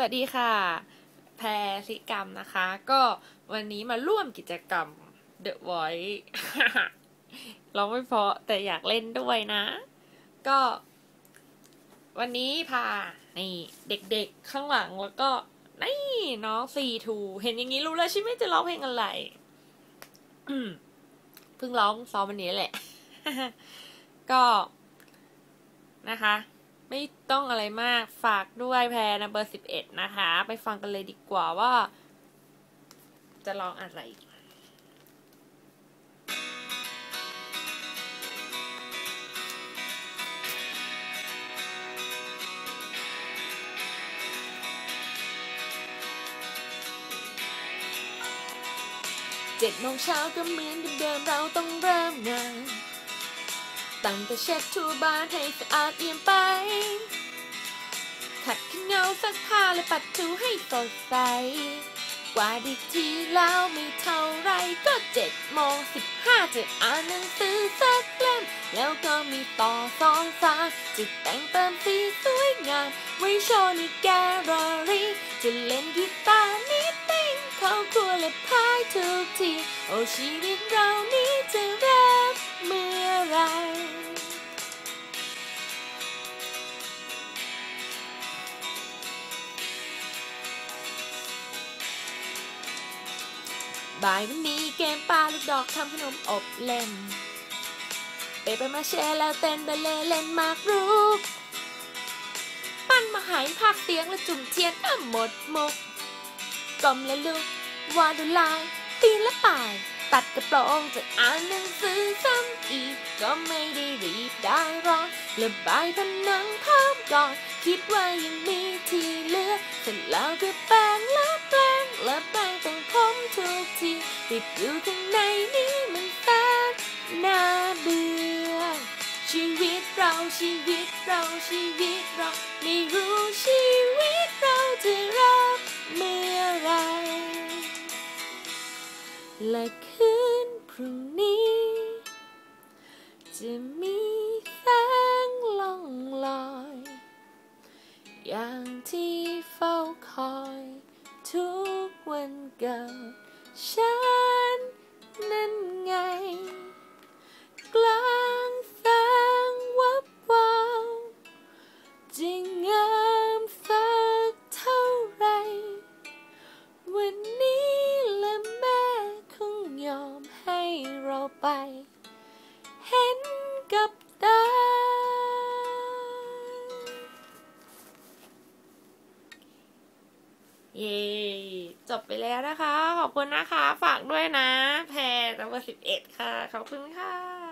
สวัสดีค่ะ แพรสิกรรมนะคะ ก็วันนี้มาร่วมกิจกรรม The Voice เราไม่เพาะแต่อยากเล่นด้วยนะ ก็ วันนี้พา นี่ เด็กๆข้างหลังแล้วก็ นี่น้องซีทู เห็นอย่างนี้รู้แล้วใช่ไหมจะร้องเพลงอะไรเพิ่งร้องซ้อมวันนี้แหละ ก็นะคะ ไม่ต้องอะไรมากฝากด้วยแพรนะเบอร์สิบเอ็ดนะคะ ไปฟังกันเลยดีกว่าว่า จะร้องอะไรเจ็ดโมงเช้าก็เหมือนเดิมเราต้องเริ่มงาน ตั้งแต่เช็ดถูบ้านให้สะอาดเอี่ยมไป ขัดขนเงาซักผ้าและปัดถูให้สดใส กว่าดีทีแล้วไม่เท่าไรก็เจ็ดโมงสิบห้าจะอ่านหนังสือสักเล่มแล้วก็มีต่อสองสามจะแต่งเติมสีสวยงามไว้โชว์ในแกลเลอรี่จะเล่นกีตาร์นิดติ้งเข้าครัวและพายทุกที โอ้ชีวิตเรานี้จะรักเมื่อ บ่ายวันนี้เกมปลาลูกดอกทำขนมอบเล่น เปไปมาแชแล้วเต้นบัลเล่เล่นหมากรุกปั้นมาหายภาคเสียงและจุ่มเทียนอะหมดมุกกลมและลุกวาดลาย ตีนและป่าย ตัดกระโปรงจะอ่านหนังสือซ้ำอีก ก็ไม่ได้รีบได้รอนระบายผนังพร้อมก่อน คิดว่ายังมีที่เหลือเสร็จแล้วก็แป อยู่ข้างในนี้มันแสนน่าเบื่อ ชีวิตเราชีวิตเราชีวิตเราไม่รู้ชีวิตเราจะรักเมื่อไร และคืนพรุ่งนี้ จะมีแสงล่องลอย อย่างที่เฝ้าคอย ทุกวันเกิดฉัน กับตา เย่จบไปแล้วนะคะ ขอบคุณนะคะ ฝากด้วยนะ แพรนัมเบอร์สิบเอ็ดค่ะ ขอบคุณค่ะ